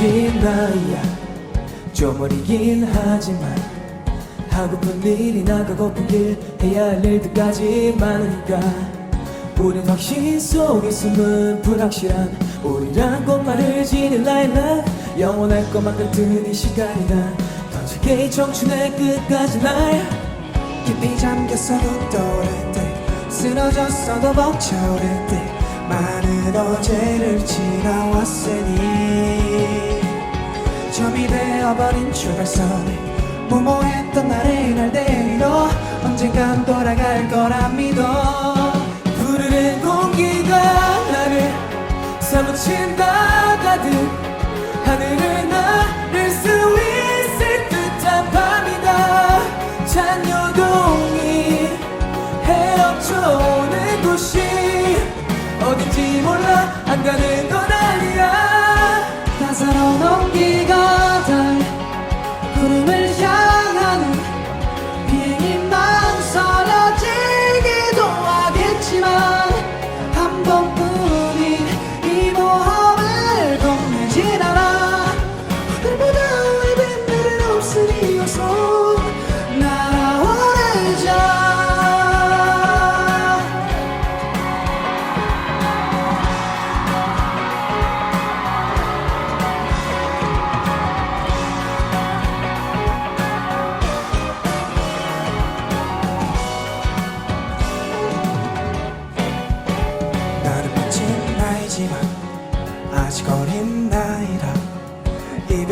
늦은 나이야. 좀 어리긴 하지만 하고픈 일이 나가고픈 길 해야 할 일들까지 많으니까 우린 확신 속에 숨은 불확실한 우리란 꽃말을 지닌 라일락 영원할 것만 같은 이 시간이다. 던질게 이 청춘의 끝까지 날 깊이 잠겼어도 떠오를 때 쓰러졌어도 벅차오를 때 많은 어제를 지나왔으니 점이 되어버린 출발선에 무모했던 나를 날 데리러 언젠간 돌아갈 거라 믿어. 푸르른 공기가 나를 사무친다 가득 하늘을 나를 수 있을 듯한 밤이다. 잔여동이 헤엄쳐오는 곳이 어딘지 몰라 안 가는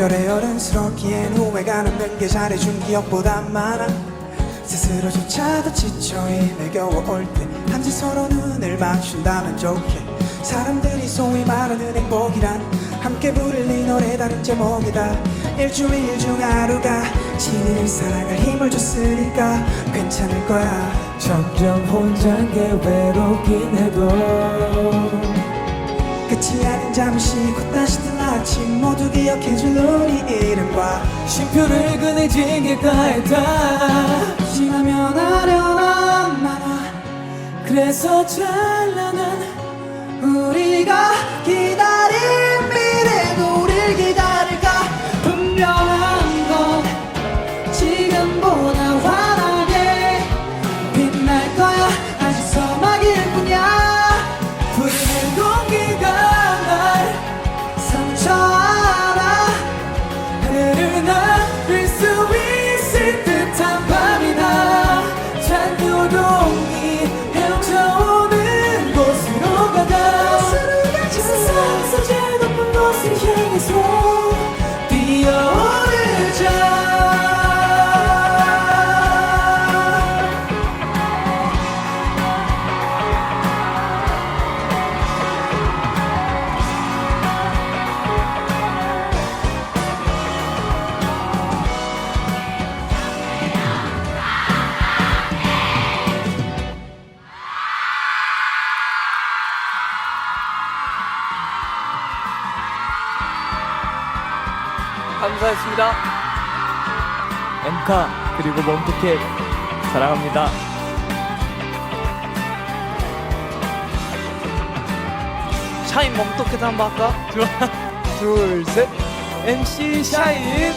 이별의 어른스럽기엔 후회가 남는 게 잘해준 기억보다 많아. 스스로조차도 지쳐 힘에 겨워 올 때 한지 서로 눈을 맞춘다면 좋게. 사람들이 소위 말하는 행복이란 함께 부를 이 노래 다른 제목이다. 일주일 중 하루가 지니를 살아갈 힘을 줬으니까 괜찮을 거야. 점점 혼자인 게 외롭긴 해도 끝이 아닌 잠시 곧 아침 모두 기억해줄 우리 이름과 쉼표를 그내진 길가에다. 지나면 아련한 만화 그래서 찬란한 우리가 don't need 감사했습니다. 엠카 그리고 멈티켓 사랑합니다. 샤인 멍떡해도 한번 할까? 둘, 셋. MC 샤인